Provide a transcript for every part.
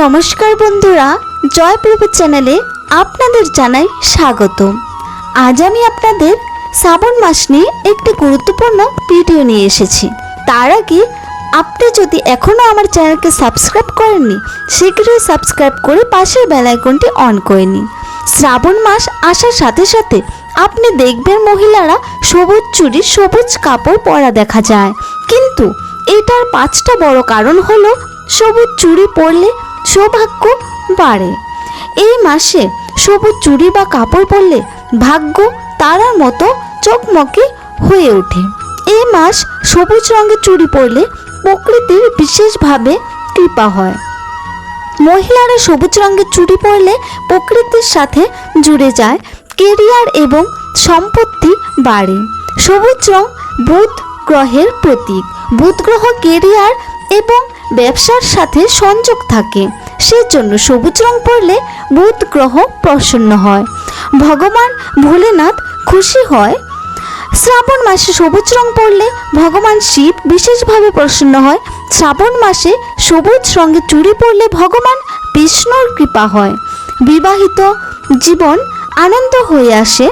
নমস্কার বন্ধুরা জয়প্রভু চ্যানেলে আপনাদের জানাই স্বাগত। আজ আমি আপনাদের শ্রাবণ মাস নিয়ে একটি গুরুত্বপূর্ণ ভিডিও নিয়ে এসেছি। তার আগে আপনি যদি এখনও আমার চ্যানেলকে সাবস্ক্রাইব করেননি, শীঘ্রই সাবস্ক্রাইব করে পাশের বেল আইকনটি অন করে নিন। শ্রাবণ মাস আসার সাথে সাথে আপনি দেখবেন মহিলারা সবুজ চুড়ি, সবুজ কাপড় পরা দেখা যায়। কিন্তু এটার পাঁচটা বড় কারণ হলো সবুজ চুড়ি পরলে সৌভাগ্য বাড়ে। এই মাসে সবুজ চুড়ি বা কাপড় পরলে ভাগ্য তারার মতো চকমকে হয়ে ওঠে। এই মাস সবুজ রঙের চুড়ি পরলে প্রকৃতির বিশেষভাবে কৃপা হয়। মহিলারা সবুজ রঙের চুড়ি পরলে প্রকৃতির সাথে জুড়ে যায়, কেরিয়ার এবং সম্পত্তি বাড়ে। সবুজ রং বুধ গ্রহের প্রতীক। বুধ গ্রহ কেরিয়ার এবং ব্যবসার সাথে সংযোগ থাকে। সেজন্য সবুজ রং পরলে বুধ গ্রহ প্রসন্ন হয়। ভগবান ভোলেনাথ খুশি হয়। শ্রাবণ মাসে সবুজ রং পরলে ভগবান শিব বিশেষভাবে প্রসন্ন হয়। শ্রাবণ মাসে সবুজ রঙের চুড়ি পরলে ভগবান বিষ্ণুর কৃপা হয়। বিবাহিত জীবন আনন্দ হয়ে আসে।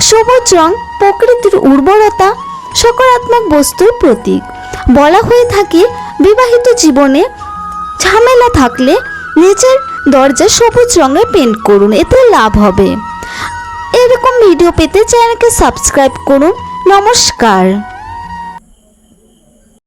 সবুজ রং প্রকৃতির উর্বরতা সকারাত্মক বস্তুর প্রতীক। বলা হয়ে থাকে, বিবাহিত জীবনে ঝামেলা থাকলে নিজের দরজা সবুজ রঙে পেন্ট করুন, এতে লাভ হবে। এরকম ভিডিও পেতে চ্যানেলকে সাবস্ক্রাইব করুন। নমস্কার।